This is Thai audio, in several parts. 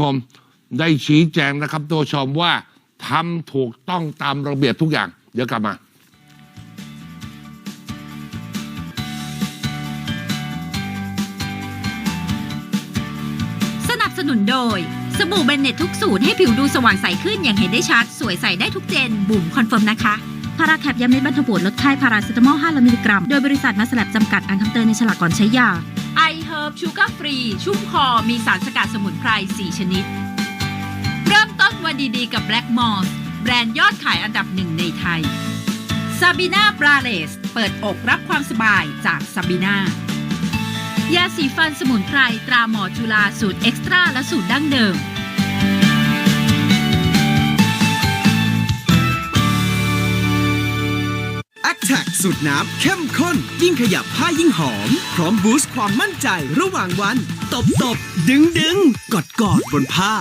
คมได้ชี้แจงนะครับตัวชมว่าทำถูกต้องตามระเบียบทุกอย่าง เดี๋ยวกลับมาสนับสนุนโดย สบู่เบนเน็ตทุกสูตรให้ผิวดูสว่างใสขึ้นอย่างเห็นได้ชัด สวยใสได้ทุกเจน บุ๋มคอนเฟิร์มนะคะ พาราแคปยาเม็ดบรรเทาปวดลดไข้พาราเซตามอล5มิลลิกรัม โดยบริษัทมาสแลบจำกัดอ่านคำเตือนในฉลากก่อนใช้ยา ไอเฮิร์บชูการ์ฟรีชุ่มคอมีสารสกัดสมุนไพร 4 ชนิด เริ่มต้นวันดีๆกับแบล็กมอสแบรนด์ยอดขายอันดับหนึ่งในไทยซาบีนาบราเลสเปิดอกรับความสบายจากซาบีนายาสีฟันสมุนไพรตราหมอจุฬาสูตรเอ็กซ์ตร้าและสูตรดั้งเดิม a t t a c สูตรน้ำเข้มข้น ยิ่งขยับผ้ายิ่งหอม พร้อมบูสต์ความมั่นใจระหว่างวัน ตบตบดึงดึงกอดกอดบนผ้า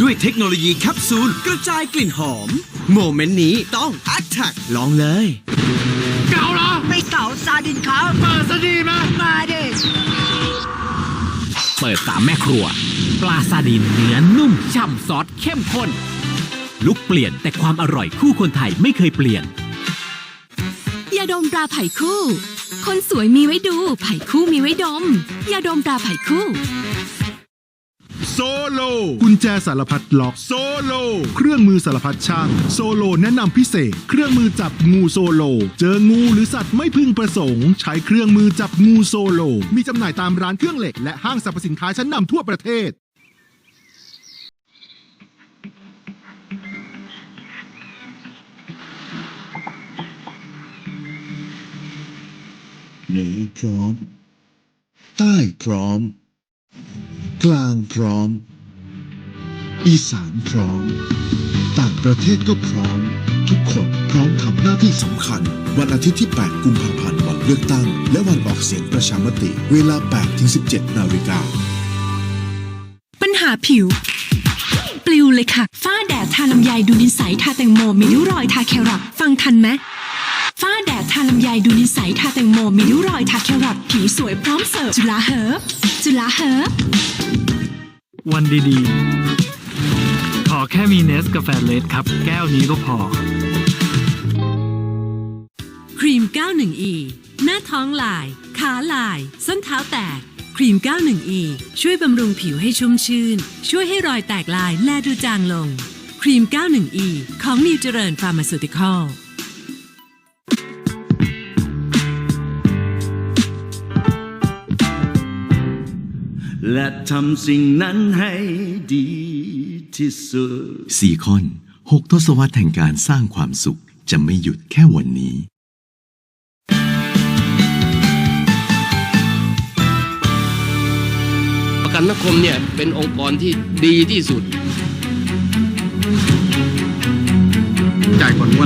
ด้วยเทคโนโลยีแคปซูลกระจายกลิ่นหอม โมเมนต์นี้ต้อง a t t a c ลองเลย เก่าเหรอ ไม่เก่าซาดินครับเปิดซะดีมามาดิเปิดตามแม่ครัว ปลาซาดินเนื้อนุ่มฉ่ำซอสเข้มข้นลุกเปลี่ยนแต่ความอร่อยคู่คนไทยไม่เคยเปลี่ยนยาดมปลาไผ่คู่ คนสวยมีไว้ดู ไผ่คู่มีไว้ดม ยาดมปลาไผ่คู่ โซโล กุญแจสารพัดล็อก โซโล เครื่องมือสารพัดช่าง โซโลแนะนำพิเศษ เครื่องมือจับงูโซโล เจองูหรือสัตว์ไม่พึงประสงค์ ใช้เครื่องมือจับงูโซโล มีจำหน่ายตามร้านเครื่องเหล็กและห้างสรรพสินค้าชั้นนำทั่วประเทศ เหนือพร้อม ใต้พร้อม กลางพร้อม อีสานพร้อม ต่างประเทศก็พร้อม ทุกคนพร้อมทำหน้าที่สำคัญ วันอาทิตย์ที่ 8 กุมภาพันธ์วันเลือกตั้ง และวันออกเสียงประชามติ เวลา 8-17 นาฬิกา ปัญหาผิวปลิวเลยค่ะ ฝ้าแดดทาลำไยดูนิสัยทาแตงโมมีริ้วรอยทาแครอทฟังทันไหมฝ้าแดดทา ลำไยดูนิสัยทาแตงโมมีริ้วรอยทาแครอทผิวสวยพร้อมเสิร์ฟจุฬาเฮิร์บจุฬาเฮิร์บวันดีๆ ขอแค่มีเนสกาแฟเลสครับ แก้วนี้ก็พอ ครีม 91e หน้าท้องลาย ขาลาย ส้นเท้าแตก ครีม 91e ช่วยบำรุงผิวให้ชุ่มชื่น ช่วยให้รอยแตกลายแลดูจางลง ครีม 91e ของนิวเจริญฟาร์มาซูติคอล และทำสิ่งนั้นให้ดีที่สุดซีคอนหกทศวรรษแห่งการสร้างความสุขจะไม่หยุดแค่วันนี้ ประกันสังคมเนี่ยเป็นองค์กรที่ดีที่สุด จ่ายก่อนงวด